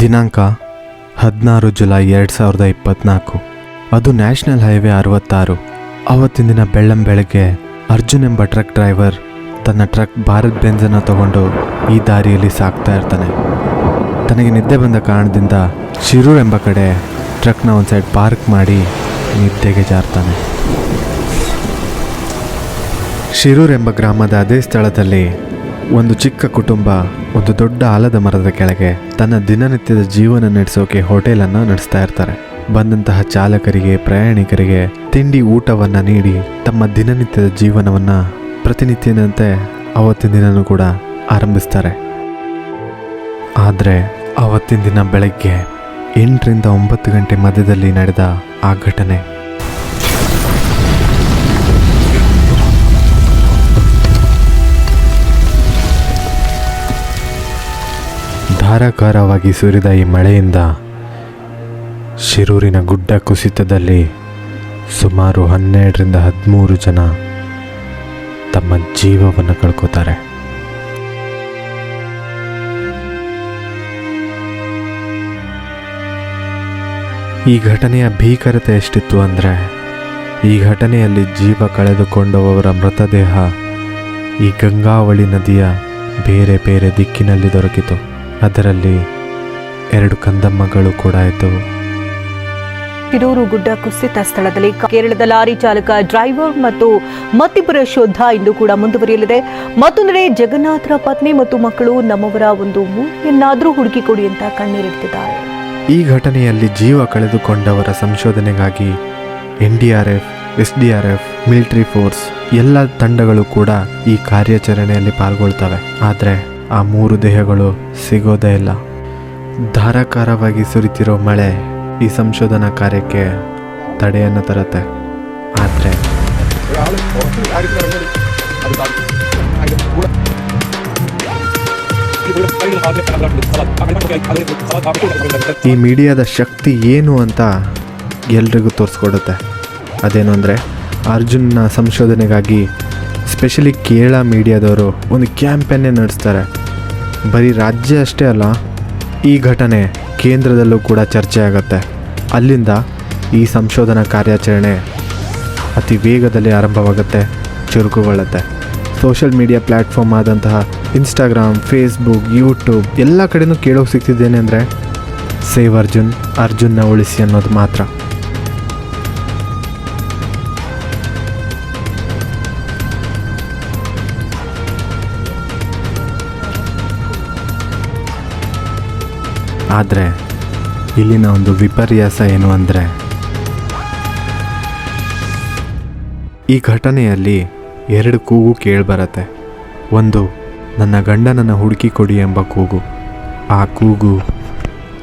ದಿನಾಂಕ ಹದಿನಾರು ಜುಲೈ ಎರಡು ಸಾವಿರದ ಇಪ್ಪತ್ನಾಲ್ಕು. ಅದು ನ್ಯಾಷನಲ್ ಹೈವೇ ಅರವತ್ತಾರು. ಅವತ್ತಿನ ದಿನ ಬೆಳ್ಳಂ ಬೆಳಗ್ಗೆ ಅರ್ಜುನ್ ಎಂಬ ಟ್ರಕ್ ಡ್ರೈವರ್ ತನ್ನ ಟ್ರಕ್ ಭಾರತ್ ಬೆಂಜನ್ನು ತಗೊಂಡು ಈ ದಾರಿಯಲ್ಲಿ ಸಾಗ್ತಾ ಇರ್ತಾನೆ. ತನಗೆ ನಿದ್ದೆ ಬಂದ ಕಾರಣದಿಂದ ಶಿರೂರ್ ಎಂಬ ಕಡೆ ಟ್ರಕ್ನ ಒಂದು ಸೈಡ್ ಪಾರ್ಕ್ ಮಾಡಿ ನಿದ್ದೆಗೆ ಜಾರ್ತಾನೆ. ಶಿರೂರ್ ಎಂಬ ಗ್ರಾಮದ ಅದೇ ಸ್ಥಳದಲ್ಲಿ ಒಂದು ಚಿಕ್ಕ ಕುಟುಂಬ ಒಂದು ದೊಡ್ಡ ಆಲದ ಮರದ ಕೆಳಗೆ ತನ್ನ ದಿನನಿತ್ಯದ ಜೀವನ ನಡೆಸೋಕೆ ಹೋಟೆಲನ್ನು ನಡೆಸ್ತಾ ಇರ್ತಾರೆ. ಬಂದಂತಹ ಚಾಲಕರಿಗೆ, ಪ್ರಯಾಣಿಕರಿಗೆ ತಿಂಡಿ ಊಟವನ್ನು ನೀಡಿ ತಮ್ಮ ದಿನನಿತ್ಯದ ಜೀವನವನ್ನು ಪ್ರತಿನಿತ್ಯದಂತೆ ಅವತ್ತಿನ ದಿನನೂ ಕೂಡ ಆರಂಭಿಸ್ತಾರೆ. ಆದರೆ ಅವತ್ತಿನ ದಿನ ಬೆಳಗ್ಗೆ ಎಂಟರಿಂದ ಒಂಬತ್ತು ಗಂಟೆ ಮಧ್ಯದಲ್ಲಿ ನಡೆದ ಆ ಘಟನೆ ಧಾರಾಕಾರವಾಗಿ ಸುರಿದ ಈ ಮಳೆಯಿಂದ ಶಿರೂರಿನ ಗುಡ್ಡ ಕುಸಿತದಲ್ಲಿ ಸುಮಾರು ಹನ್ನೆರಡರಿಂದ ಹದಿಮೂರು ಜನ ತಮ್ಮ ಜೀವವನ್ನು ಕಳ್ಕೋತಾರೆ. ಈ ಘಟನೆಯ ಭೀಕರತೆ ಎಷ್ಟಿತ್ತು ಅಂದರೆ, ಈ ಘಟನೆಯಲ್ಲಿ ಜೀವ ಕಳೆದುಕೊಂಡವರ ಮೃತದೇಹ ಈ ಗಂಗಾವಳಿ ನದಿಯ ಬೇರೆ ಬೇರೆ ದಿಕ್ಕಿನಲ್ಲಿ ದೊರಕಿತು. ಅದರಲ್ಲಿ ಎರಡು ಕಂದಮ್ಮಗಳು ಕೂಡ ಇದ್ದವು. ತಿರೂರು ಗುಡ್ಡ ಕುಸಿತ ಸ್ಥಳದಲ್ಲಿ ಕೇರಳದ ಲಾರಿ ಚಾಲಕ ಡ್ರೈವರ್ ಮತ್ತು ಮತ್ತಿಬ್ಬರ ಶೋಧ ಇಂದು ಕೂಡ ಮುಂದುವರಿಯಲಿದೆ. ಮತ್ತೊಂದೆಡೆ ಜಗನ್ನಾಥರ ಪತ್ನಿ ಮತ್ತು ಮಕ್ಕಳು ನಮ್ಮವರ ಒಂದು ಮೂಲೆಯನ್ನಾದರೂ ಹುಡುಕಿಕೊಡಿ ಅಂತ ಕಣ್ಣೀರಿಡ್ತಿದ್ದಾರೆ. ಈ ಘಟನೆಯಲ್ಲಿ ಜೀವ ಕಳೆದುಕೊಂಡವರ ಸಂಶೋಧನೆಗಾಗಿ N D R F S D R F military force ಎಲ್ಲ ತಂಡಗಳು ಕೂಡ ಈ ಕಾರ್ಯಾಚರಣೆಯಲ್ಲಿ ಪಾಲ್ಗೊಳ್ತವೆ. ಆದರೆ ಆ ಮೂರು ದೇಹಗಳು ಸಿಗೋದೇ ಇಲ್ಲ. ಧಾರಾಕಾರವಾಗಿ ಸುರಿತಿರೋ ಮಳೆ ಈ ಸಂಶೋಧನಾ ಕಾರ್ಯಕ್ಕೆ ತಡೆಯನ್ನು ತರುತ್ತೆ. ಆದರೆ ಈ ಮೀಡಿಯಾದ ಶಕ್ತಿ ಏನು ಅಂತ ಎಲ್ರಿಗೂ ತೋರಿಸ್ಕೊಡುತ್ತೆ. ಅದೇನು ಅಂದರೆ ಅರ್ಜುನ್ನ ಸಂಶೋಧನೆಗಾಗಿ ಸ್ಪೆಷಲಿ ಕೇರಳ ಮೀಡಿಯಾದವರು ಒಂದು ಕ್ಯಾಂಪೇನೇ ನಡೆಸ್ತಾರೆ. ಬರೀ ರಾಜ್ಯ ಅಷ್ಟೇ ಅಲ್ಲ, ಈ ಘಟನೆ ಕೇಂದ್ರದಲ್ಲೂ ಕೂಡ ಚರ್ಚೆ ಆಗುತ್ತೆ ಅಲ್ಲಿಂದ ಈ ಸಂಶೋಧನಾ ಕಾರ್ಯಾಚರಣೆ ಅತಿ ವೇಗದಲ್ಲಿ ಆರಂಭವಾಗುತ್ತೆ, ಚುರುಕುಗೊಳ್ಳುತ್ತೆ. ಸೋಷಿಯಲ್ ಮೀಡಿಯಾ ಪ್ಲ್ಯಾಟ್ಫಾರ್ಮ್ ಆದಂತಹ ಇನ್ಸ್ಟಾಗ್ರಾಮ್, ಫೇಸ್ಬುಕ್, ಯೂಟ್ಯೂಬ್ ಎಲ್ಲ ಕಡೆಯೂ ಕೇಳೋಕೆ ಸಿಗ್ತಿದ್ದೇನೆ ಅಂದರೆ, ಸೇವ್ ಅರ್ಜುನ್, ಅರ್ಜುನ್ನ ಉಳಿಸಿ ಅನ್ನೋದು ಮಾತ್ರ. ಆದರೆ ಇಲ್ಲಿನ ಒಂದು ವಿಪರ್ಯಾಸ ಏನು ಅಂದರೆ, ಈ ಘಟನೆಯಲ್ಲಿ ಎರಡು ಕೂಗು ಕೇಳಿಬರತ್ತೆ. ಒಂದು, ನನ್ನ ಗಂಡನನ್ನು ಹುಡುಕಿ ಕೊಡಿ ಎಂಬ ಕೂಗು. ಆ ಕೂಗು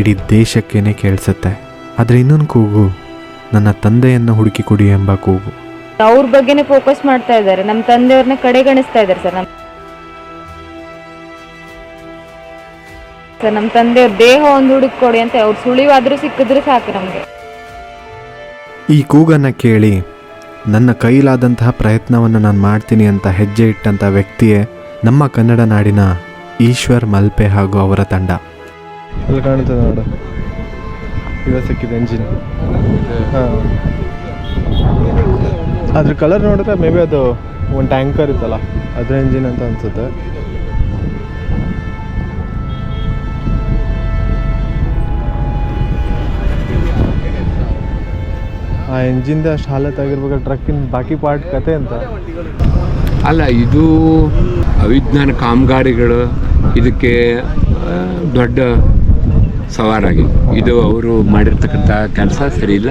ಇಡೀ ದೇಶಕ್ಕೇನೆ ಕೇಳಿಸುತ್ತೆ. ಆದರೆ ಇನ್ನೊಂದು ಕೂಗು, ನನ್ನ ತಂದೆಯನ್ನು ಹುಡುಕಿ ಕೊಡಿ ಎಂಬ ಕೂಗು. ಅವ್ರ ಬಗ್ಗೆನೇ ಫೋಕಸ್ ಮಾಡ್ತಾ ಇದ್ದಾರೆ. ನಮ್ಮ ತಂದೆಯವ್ರನ್ನ ಕಡೆಗಣಿಸ್ತಾ ಇದ್ದಾರೆ ಸರ್. ನಮ್ಮ ಸರ್ ನಮ್ಮ ತಂದೆಯವ್ರ ದೇಹ ಒಂದು ಹುಡುಕೊಡಿ ಅಂತ ಅವ್ರು ಸುಳಿವಾದ್ರೂ ಸಿಕ್ಕಿದ್ರು ಸಾಕು ನಮಗೆ. ಈ ಕೂಗನ್ನು ಕೇಳಿ ನನ್ನ ಕೈಲಾದಂತಹ ಪ್ರಯತ್ನವನ್ನು ನಾನು ಮಾಡ್ತೀನಿ ಅಂತ ಹೆಜ್ಜೆ ಇಟ್ಟಂಥ ವ್ಯಕ್ತಿಯೇ ನಮ್ಮ ಕನ್ನಡ ನಾಡಿನ ಈಶ್ವರ್ ಮಲ್ಪೆ ಹಾಗೂ ಅವರ ತಂಡ. ಅಲ್ಲಿ ಕಾಣ್ತದೆ ನೋಡು. ಇವಾಗ ಸಿಕ್ಕಿದೆ ಎಂಜಿನ್ ಹಾಂ. ಅದ್ರ ಕಲರ್ ನೋಡಿದ್ರೆ ಮೇ ಬಿ ಅದು ಒಂದು ಟ್ಯಾಂಕರ್ ಇತ್ತಲ್ಲ ಅದ್ರ ಎಂಜಿನ್ ಅಂತ ಅನ್ಸುತ್ತೆ. ಆ ಇಂಜಿನ್ದು ಅಷ್ಟು ಹಾಲತ್ ಟ್ರಕ್ಕಿನ ಬಾಕಿ ಪಾರ್ಟ್ ಕತೆ ಅಂತ. ಅಲ್ಲ, ಇದು ಅವಿಜ್ಞಾನ ಕಾಮಗಾರಿಗಳು, ಇದಕ್ಕೆ ದೊಡ್ಡ ಸವಾರಾಗಿ. ಇದು ಅವರು ಮಾಡಿರ್ತಕ್ಕಂಥ ಕೆಲಸ ಸರಿ ಇಲ್ಲ.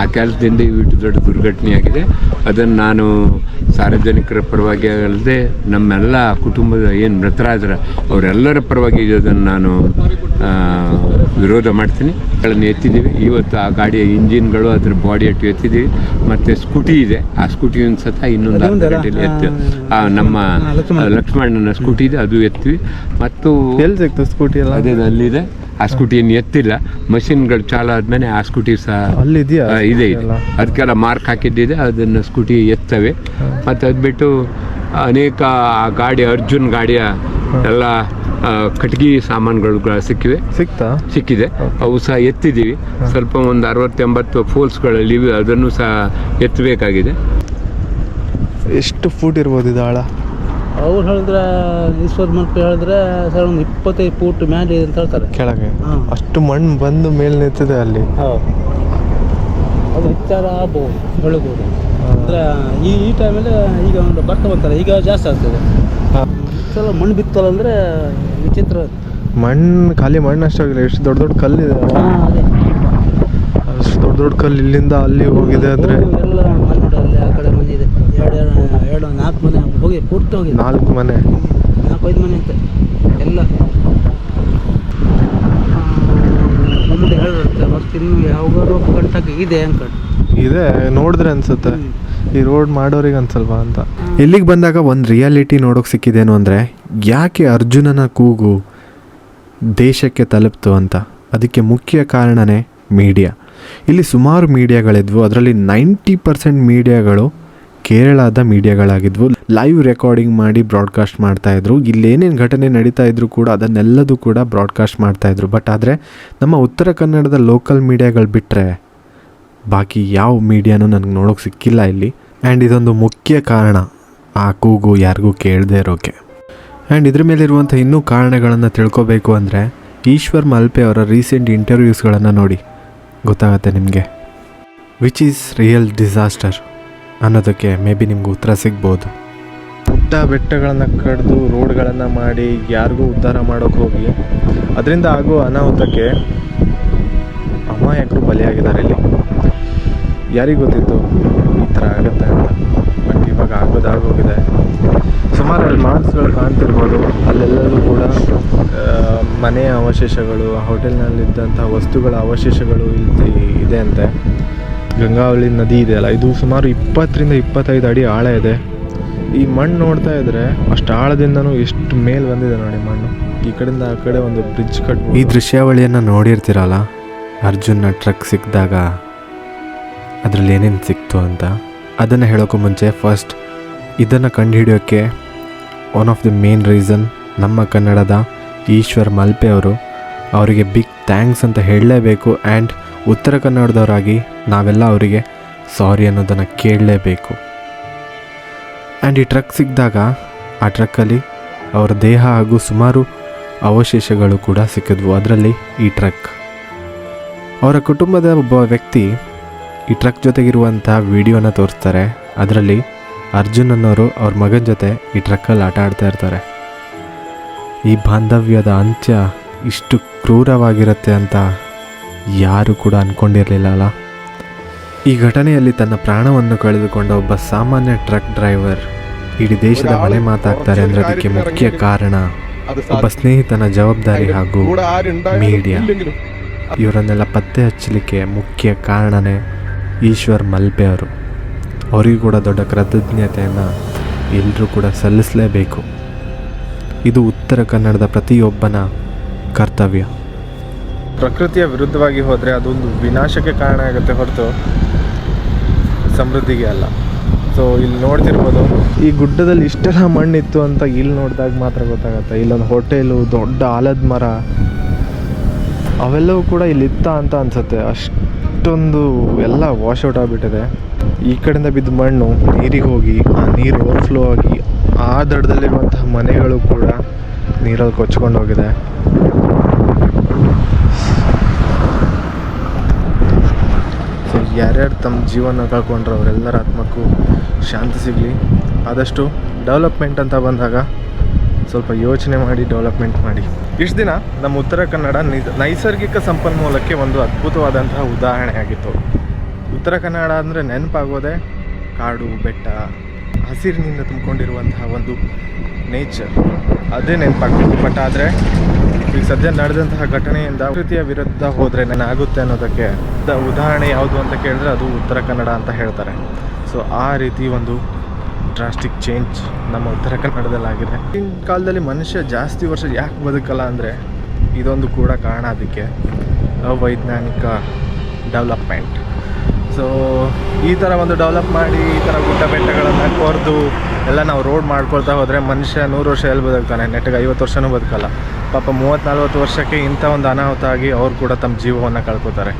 ಆ ಕೆಲಸದಿಂದ ಇವಿಟ್ಟು ದೊಡ್ಡ ದುರ್ಘಟನೆಯಾಗಿದೆ. ಅದನ್ನು ನಾನು ಸಾರ್ವಜನಿಕರ ಪರವಾಗಿ ಅಲ್ಲದೆ ನಮ್ಮೆಲ್ಲ ಕುಟುಂಬದ ಏನು ಮೃತರಾದ್ರ ಅವರೆಲ್ಲರ ಪರವಾಗಿ ಇದನ್ನು ನಾನು ವಿರೋಧ ಮಾಡ್ತೀನಿ. ಗಳನ್ನು ಎತ್ತಿದ್ದೀವಿ. ಇವತ್ತು ಆ ಗಾಡಿಯ ಇಂಜಿನ್ಗಳು ಅದ್ರ ಬಾಡಿ ಅಟ್ಟು ಎತ್ತಿದ್ದೀವಿ. ಮತ್ತು ಸ್ಕೂಟಿ ಇದೆ. ಆ ಸ್ಕೂಟಿ ಒಂದು ಸತ ಇನ್ನೊಂದು ಅರ್ಧ ಗಂಟೆಯಲ್ಲಿ ಎತ್ತು. ಆ, ನಮ್ಮ ಲಕ್ಷ್ಮಣ್ಣನ ಸ್ಕೂಟಿ ಇದೆ. ಅದು ಎತ್ತೀವಿ. ಮತ್ತು ಎಲ್ಲಿ ಸಿಗ್ತದೆ ಸ್ಕೂಟಿ ಎಲ್ಲ? ಅದೇ ಅಲ್ಲಿದೆ ಆ ಸ್ಕೂಟಿಯನ್ನು ಎತ್ತಿಲ್ಲ. ಮಷಿನ್ಗಳು ಚಾಲು ಆದ್ಮೇಲೆ ಆ ಸ್ಕೂಟಿ ಸಹ ಅಲ್ಲಿದೆಯಾ? ಇದೆ ಇದೆ? ಅದಕ್ಕೆಲ್ಲ ಮಾರ್ಕ್ ಹಾಕಿದ್ದಿದೆ ಅದನ್ನು ಸ್ಕೂಟಿ ಎತ್ತವೆ. ಮತ್ತು ಅದು ಬಿಟ್ಟು ಅನೇಕ ಆ ಗಾಡಿ ಅರ್ಜುನ್ ಗಾಡಿಯ ಎಲ್ಲ ಕಟ್ಗಿ ಸಾಮಾನುಗಳು ಸಿಕ್ಕಿವೆ. ಸಿಕ್ತಾ? ಸಿಕ್ಕಿದೆ. ಅವು ಸಹ ಎತ್ತಿದ್ದೀವಿ. ಸ್ವಲ್ಪ ಒಂದು ಅರವತ್ತೆಂಬತ್ತು ಫೋಲ್ಸ್ಗಳಲ್ಲಿ ಅದನ್ನು ಸಹ ಎತ್ತಬೇಕಾಗಿದೆ. ಎಷ್ಟು ಫೂಟ್ ಇರ್ಬೋದು ಇದು ಆಳ? ಅವ್ರು ಹೇಳಿದ್ರೆ ಈಶ್ವರ್ ಹೇಳಿದ್ರೆ ಸರ್ ಒಂದು ಇಪ್ಪತ್ತೈದು ಫೂಟ್ ಮೇಲೆ ಇದೆ ಅಂತ ಹೇಳ್ತಾರೆ. ಕೆಳಗೆ. ಅಷ್ಟು ಮಣ್ಣು ಬಂದು ಮೇಲೆ ನಿಂತಿದೆ ಅಲ್ಲಿ. ಅದು ಹೆಚ್ಚಾರ ಆಗ್ಬೋದು ಬೆಳಗ್ಬೋದು ಅಂದ್ರೆ ಈ ಈ ಟೈಮಲ್ಲಿ ಈಗ ಒಂದು ಬರ್ತಾ ಬರ್ತಾರೆ ಈಗ ಜಾಸ್ತಿ ಆಗ್ತದೆ. ಸಲ ಮಣ್ಣು ಬಿತ್ತಲ್ಲ ಅಂದರೆ ವಿಚಿತ್ರ. ಮಣ್ಣು ಖಾಲಿ ಮಣ್ಣು ಅಷ್ಟಾಗಿಲ್ಲ ಎಷ್ಟು ದೊಡ್ಡ ದೊಡ್ಡ ಕಲ್ಲಿದೆ. ಅಷ್ಟು ದೊಡ್ಡ ದೊಡ್ಡ ಕಲ್ಲು ಇಲ್ಲಿಂದ ಅಲ್ಲಿ ಹೋಗಿದೆ ಅಂದರೆ ಹೋಗಿ ಎಲ್ಲ ಮನೆ ನೋಡಿ ಅಲ್ಲಿ ಆ ಕಡೆ ಮನೆ ಇದೆ ಎರಡು ನಾಲ್ಕು ಮನೆ ಹೋಗಿ ಪೂರ್ತಿ ಹೋಗಿ. ನಾಲ್ಕು ಮನೆ. ನಾಲ್ಕು ಐದು ಮನೆ ಅಂತೆ. ಎಲ್ಲ. ಮುಂದೆ ಹೇಳಿರುತ್ತೆ ಮತ್ತೆ ಇನ್ನು ಯಾವಾಗಾರು ಗಂಟಾಗಿ ಇದೆ ಅನ್ಕೊಂಡು ಇದೆ ನೋಡಿದ್ರೆ ಅನ್ಸುತ್ತೆ. ಈ ರೋಡ್ ಮಾಡೋರಿಗೆ ಅನ್ಸಲ್ವಾ ಅಂತ. ಇಲ್ಲಿಗೆ ಬಂದಾಗ ಒಂದು ರಿಯಾಲಿಟಿ ನೋಡೋಕೆ ಸಿಕ್ಕಿದೇನು ಅಂದರೆ ಯಾಕೆ ಅರ್ಜುನನ ಕೂಗು ದೇಶಕ್ಕೆ ತಲುಪ್ತು ಅಂತ? ಅದಕ್ಕೆ ಮುಖ್ಯ ಕಾರಣನೇ ಮೀಡಿಯಾ. ಇಲ್ಲಿ ಸುಮಾರು ಮೀಡಿಯಾಗಳಿದ್ವು. ಅದರಲ್ಲಿ ನೈಂಟಿ ಪರ್ಸೆಂಟ್ ಮೀಡಿಯಾಗಳು ಕೇರಳದ ಮೀಡಿಯಾಗಳಾಗಿದ್ವು. ಲೈವ್ ರೆಕಾರ್ಡಿಂಗ್ ಮಾಡಿ ಬ್ರಾಡ್ಕಾಸ್ಟ್ ಮಾಡ್ತಾ ಮಾಡ್ತಾಯಿದ್ರು ಇಲ್ಲೇನೇನು ಘಟನೆ ನಡೀತಾ ಇದ್ರು ಕೂಡ ಅದನ್ನೆಲ್ಲದೂ ಕೂಡ ಬ್ರಾಡ್ಕಾಸ್ಟ್ ಮಾಡ್ತಾ ಇದ್ರು. ಬಟ್ ಆದರೆ ನಮ್ಮ ಉತ್ತರ ಕನ್ನಡದ ಲೋಕಲ್ ಮೀಡಿಯಾಗಳು ಬಿಟ್ಟರೆ ಬಾಕಿ ಯಾವ ಮೀಡಿಯಾನೂ ನನಗೆ ನೋಡೋಕೆ ಸಿಕ್ಕಿಲ್ಲ ಇಲ್ಲಿ. ಆ್ಯಂಡ್ ಇದೊಂದು ಮುಖ್ಯ ಕಾರಣ. ಆ ಕೂಗು ಯಾರಿಗೂ ಕೇಳದೆ ಇರೋಕೆ. ಆ್ಯಂಡ್ ಇದ್ರ ಮೇಲಿರುವಂಥ ಇನ್ನೂ ಕಾರಣಗಳನ್ನು ತಿಳ್ಕೊಬೇಕು ಅಂದರೆ ಈಶ್ವರ್ ಮಲ್ಪೆ ಅವರ ರೀಸೆಂಟ್ ಇಂಟರ್ವ್ಯೂಸ್ಗಳನ್ನು ನೋಡಿ ಗೊತ್ತಾಗತ್ತೆ ನಿಮಗೆ. ವಿಚ್ ಈಸ್ ರಿಯಲ್ ಡಿಸಾಸ್ಟರ್ ಅನ್ನೋದಕ್ಕೆ ಮೇ ಬಿ ನಿಮ್ಗೆ ಉತ್ತರ ಸಿಗ್ಬೋದು. ಪುಟ್ಟ ಬೆಟ್ಟಗಳನ್ನು ಕಡಿದು ರೋಡ್ಗಳನ್ನು ಮಾಡಿ ಯಾರಿಗೂ ಉದ್ಧಾರ ಮಾಡೋಕೆ ಹೋಗಿ, ಅದರಿಂದ ಆಗೋ ಅನಾಹುತಕ್ಕೆ ಅಮಾಯಕರು ಬಲಿಯಾಗಿದ್ದಾರೆ ಇಲ್ಲಿ. ಯಾರಿಗೆ ಗೊತ್ತಿತ್ತು ಈ ಥರ ಆಗುತ್ತೆ ಅಂತ? ಬಟ್ ಇವಾಗ ಆಗೋದಾಗೋಗಿದೆ ಸುಮಾರು ಅಲ್ಲಿ ಮಾರ್ಕ್ಸ್ಗಳು ಕಾಣ್ತಿರ್ಬೋದು. ಅಲ್ಲೆಲ್ಲರೂ ಕೂಡ ಮನೆಯ ಅವಶೇಷಗಳು ಹೋಟೆಲ್ನಲ್ಲಿದ್ದಂಥ ವಸ್ತುಗಳ ಅವಶೇಷಗಳು ಇಲ್ಲಿ ಇದೆ ಅಂತೆ. ಗಂಗಾವಳಿ ನದಿ ಇದೆಯಲ್ಲ ಇದು ಸುಮಾರು ಇಪ್ಪತ್ತರಿಂದ ಇಪ್ಪತ್ತೈದು ಅಡಿ ಆಳ ಇದೆ. ಈ ಮಣ್ಣು ನೋಡ್ತಾ ಇದ್ರೆ ಅಷ್ಟು ಆಳದಿಂದನೂ ಎಷ್ಟು ಮೇಲ್ ಬಂದಿದೆ ನೋಡಿ ಮಣ್ಣು. ಈ ಕಡೆಯಿಂದ ಆ ಕಡೆ ಒಂದು ಬ್ರಿಡ್ಜ್ ಕಟ್ ಈ ದೃಶ್ಯಾವಳಿಯನ್ನು ನೋಡಿರ್ತೀರಲ್ಲ ಅರ್ಜುನ್ನ ಟ್ರಕ್ ಸಿಕ್ಕಿದಾಗ ಅದರಲ್ಲಿ ಏನೇನು ಸಿಕ್ತು ಅಂತ. ಅದನ್ನು ಹೇಳೋಕ್ಕೂ ಮುಂಚೆ ಫಸ್ಟ್ ಇದನ್ನು ಕಂಡುಹಿಡಿಯೋಕ್ಕೆ one of the main reason ನಮ್ಮ ಕನ್ನಡದ ಈಶ್ವರ್ ಮಲ್ಪೆ ಅವರು, ಅವರಿಗೆ ಬಿಗ್ ಥ್ಯಾಂಕ್ಸ್ ಅಂತ ಹೇಳಲೇಬೇಕು ಆ್ಯಂಡ್ ಉತ್ತರ ಕನ್ನಡದವರಾಗಿ ನಾವೆಲ್ಲ ಅವರಿಗೆ ಸಾರಿ ಅನ್ನೋದನ್ನು ಕೇಳಲೇಬೇಕು. ಆ್ಯಂಡ್ ಈ ಟ್ರಕ್ ಸಿಕ್ಕಿದಾಗ ಆ ಟ್ರಕ್ಕಲ್ಲಿ ಅವರ ದೇಹ ಹಾಗೂ ಸುಮಾರು ಅವಶೇಷಗಳು ಕೂಡ ಸಿಕ್ಕಿದ್ವು. ಅದರಲ್ಲಿ ಈ ಟ್ರಕ್ ಅವರ ಕುಟುಂಬದ ಒಬ್ಬ ವ್ಯಕ್ತಿ ಈ ಟ್ರಕ್ ಜೊತೆಗಿರುವಂಥ ವಿಡಿಯೋನ ತೋರಿಸ್ತಾರೆ. ಅದರಲ್ಲಿ ಅರ್ಜುನ್ ಅನ್ನೋರು ಅವ್ರ ಮಗನ ಜೊತೆ ಈ ಟ್ರಕ್ಕಲ್ಲಿ ಆಟ ಆಡ್ತಾ ಇರ್ತಾರೆ. ಈ ಬಾಂಧವ್ಯದ ಅಂತ್ಯ ಇಷ್ಟು ಕ್ರೂರವಾಗಿರುತ್ತೆ ಅಂತ ಯಾರು ಕೂಡ ಅಂದ್ಕೊಂಡಿರಲಿಲ್ಲ ಅಲ್ಲ ಈ ಘಟನೆಯಲ್ಲಿ ತನ್ನ ಪ್ರಾಣವನ್ನು ಕಳೆದುಕೊಂಡ ಒಬ್ಬ ಸಾಮಾನ್ಯ ಟ್ರಕ್ ಡ್ರೈವರ್ ಇಡೀ ದೇಶದ ಮನೆ ಮಾತಾಗ್ತಾರೆ ಅಂದರೆ ಅದಕ್ಕೆ ಮುಖ್ಯ ಕಾರಣ ಒಬ್ಬ ಸ್ನೇಹಿತನ ಜವಾಬ್ದಾರಿ ಹಾಗೂ ಮೀಡಿಯಾ. ಇವರನ್ನೆಲ್ಲ ಪತ್ತೆ ಹಚ್ಚಲಿಕ್ಕೆ ಮುಖ್ಯ ಕಾರಣನೇ ಈಶ್ವರ್ ಮಲ್ಪೆ ಅವರು. ಅವರಿಗೂ ಕೂಡ ದೊಡ್ಡ ಕೃತಜ್ಞತೆಯನ್ನು ಎಲ್ಲರೂ ಕೂಡ ಸಲ್ಲಿಸಲೇಬೇಕು. ಇದು ಉತ್ತರ ಕನ್ನಡದ ಪ್ರತಿಯೊಬ್ಬನ ಕರ್ತವ್ಯ. ಪ್ರಕೃತಿಯ ವಿರುದ್ಧವಾಗಿ ಹೋದರೆ ಅದೊಂದು ವಿನಾಶಕ್ಕೆ ಕಾರಣ ಆಗುತ್ತೆ ಹೊರತು ಸಮೃದ್ಧಿಗೆ ಅಲ್ಲ. ಸೊ ಇಲ್ಲಿ ನೋಡ್ತಿರ್ಬೋದು, ಈ ಗುಡ್ಡದಲ್ಲಿ ಇಷ್ಟೆಲ್ಲ ಮಣ್ಣಿತ್ತು ಅಂತ ಇಲ್ಲಿ ನೋಡಿದಾಗ ಮಾತ್ರ ಗೊತ್ತಾಗುತ್ತೆ. ಇಲ್ಲೊಂದು ಹೋಟೆಲು ದೊಡ್ಡ ಆಲದ ಮರ, ಅವೆಲ್ಲವೂ ಕೂಡ ಇಲ್ಲಿ ಇತ್ತ ಅಂತ ಅನ್ಸುತ್ತೆ. ಅಷ್ಟೊಂದು ಎಲ್ಲ ವಾಶ್ ಔಟ್ ಆಗಿಬಿಟ್ಟಿದೆ. ಈ ಕಡೆಯಿಂದ ಬಿದ್ದ ಮಣ್ಣು, ನೀರಿಗೆ ಹೋಗಿ, ಆ ನೀರು ಓವರ್ಫ್ಲೋ ಆಗಿ, ಆ ದಡದಲ್ಲಿರುವಂತಹ ಮನೆಗಳು ಕೂಡ ನೀರಲ್ಲಿ ಕೊಚ್ಕೊಂಡು ಹೋಗಿದೆ. ಯಾರ್ಯಾರು ತಮ್ಮ ಜೀವನ ಕಳ್ಕೊಂಡ್ರೆ ಅವರೆಲ್ಲರ ಆತ್ಮಕ್ಕೂ ಶಾಂತಿ ಸಿಗಲಿ. ಆದಷ್ಟು ಡೆವಲಪ್ಮೆಂಟ್ ಅಂತ ಬಂದಾಗ ಸ್ವಲ್ಪ ಯೋಚನೆ ಮಾಡಿ, ಡೆವಲಪ್ಮೆಂಟ್ ಮಾಡಿ. ಇಷ್ಟು ದಿನ ನಮ್ಮ ಉತ್ತರ ಕನ್ನಡ ನೈಸರ್ಗಿಕ ಸಂಪನ್ಮೂಲಕ್ಕೆ ಒಂದು ಅದ್ಭುತವಾದಂತಹ ಉದಾಹರಣೆ ಆಗಿತ್ತು. ಉತ್ತರ ಕನ್ನಡ ಅಂದರೆ ನೆನಪಾಗೋದೆ ಕಾಡು, ಬೆಟ್ಟ, ಹಸಿರಿನಿಂದ ತುಂಬಿಕೊಂಡಿರುವಂತಹ ಒಂದು ನೇಚರ್ ಅದೇ ನೆನಪಾಗ್ತಿತ್ತು. ಬಟ್ ಆದರೆ ಈಗ ಸದ್ಯ ನಡೆದಂತಹ ಘಟನೆಯಿಂದ ಪ್ರಕೃತಿಯ ವಿರುದ್ಧ ಹೋದರೆ ಆಗುತ್ತೆ ಅನ್ನೋದಕ್ಕೆ ಉದಾಹರಣೆ ಯಾವುದು ಅಂತ ಕೇಳಿದ್ರೆ ಅದು ಉತ್ತರ ಕನ್ನಡ ಅಂತ ಹೇಳ್ತಾರೆ. ಸೊ ಆ ರೀತಿ ಒಂದು ಡ್ರಾಸ್ಟಿಕ್ ಚೇಂಜ್ ನಮ್ಮ ಉತ್ತರ ಕನ್ನಡದಲ್ಲಾಗಿದೆ. ಈಗಿನ ಕಾಲದಲ್ಲಿ ಮನುಷ್ಯ ಜಾಸ್ತಿ ವರ್ಷ ಯಾಕೆ ಬದುಕಲ್ಲ ಅಂದರೆ ಇದೊಂದು ಕೂಡ ಕಾರಣ ಅದಕ್ಕೆ. ಅವೈಜ್ಞಾನಿಕ ಡೆವಲಪ್ಮೆಂಟ್ ಸೊ ಈ ಥರ ಒಂದು ಡೆವಲಪ್ ಮಾಡಿ, ಈ ಥರ ಗುಡ್ಡ ಬೆಟ್ಟಗಳನ್ನು ಕೊರೆದು ಎಲ್ಲ ನಾವು ರೋಡ್ ಮಾಡ್ಕೊಳ್ತಾ ಹೋದರೆ ಮನುಷ್ಯ ನೂರು ವರ್ಷ ಎಲ್ಲಿ ಬದುಕ್ತಾನೆ? ನೆಟ್ಟಿಗೆ ಐವತ್ತು ವರ್ಷನೂ ಬದುಕಲ್ಲ. ಪಾಪ ಮೂವತ್ತು ನಲ್ವತ್ತು ವರ್ಷಕ್ಕೆ ಇಂಥ ಒಂದು ಅನಾಹುತ ಆಗಿ ಅವ್ರು ಕೂಡ ತಮ್ಮ ಜೀವವನ್ನು ಕಳ್ಕೊತಾರೆ.